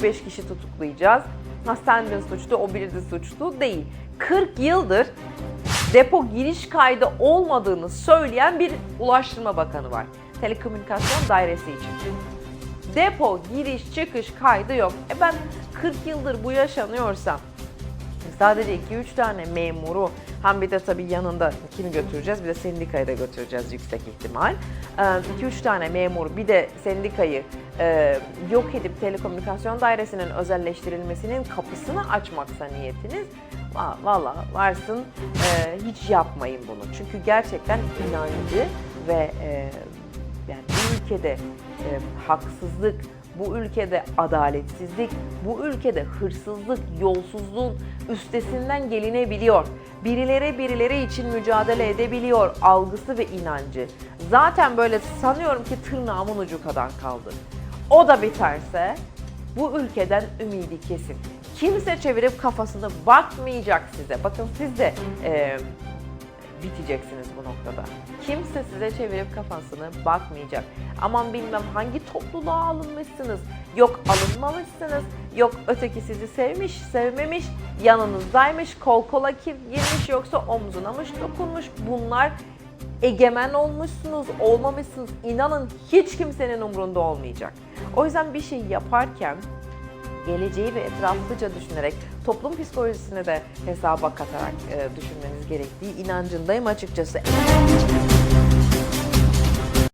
3-5 kişi tutuklayacağız. Ha de suçlu, o biri de suçlu değil. 40 yıldır depo giriş kaydı olmadığını söyleyen bir Ulaştırma Bakanı var. Telekomünikasyon Dairesi için. Depo giriş çıkış kaydı yok. E ben 40 yıldır bu yaşanıyorsam sadece 2-3 tane memuru hem bir de tabii yanında kimi götüreceğiz bir de sendikayı da götüreceğiz yüksek ihtimal. 2-3 tane memur bir de sendikayı e, yok edip telekomünikasyon dairesinin özelleştirilmesinin kapısını açmaksa niyetiniz va- valla varsın e, hiç yapmayın bunu. Çünkü gerçekten inancı ve e, yani bu ülkede e, haksızlık, bu ülkede adaletsizlik, bu ülkede hırsızlık, yolsuzluğun üstesinden gelinebiliyor. Birileri birileri için mücadele edebiliyor algısı ve inancı. Zaten böyle sanıyorum ki tırnağımın ucu kadar kaldı. O da biterse bu ülkeden ümidi kesin. Kimse çevirip kafasını bakmayacak size. Bakın siz de e, biteceksiniz bu noktada. Kimse size çevirip kafasını bakmayacak. Aman bilmem hangi topluluğa alınmışsınız, yok alınmamışsınız, yok öteki sizi sevmiş, sevmemiş, yanınızdaymış, kol kola girmiş yoksa omzuna mı dokunmuş. Bunlar egemen olmuşsunuz, olmamışsınız. İnanın hiç kimsenin umrunda olmayacak. O yüzden bir şey yaparken geleceği ve etraflıca düşünerek toplum psikolojisini de hesaba katarak e, düşünmeniz gerektiği inancındayım açıkçası.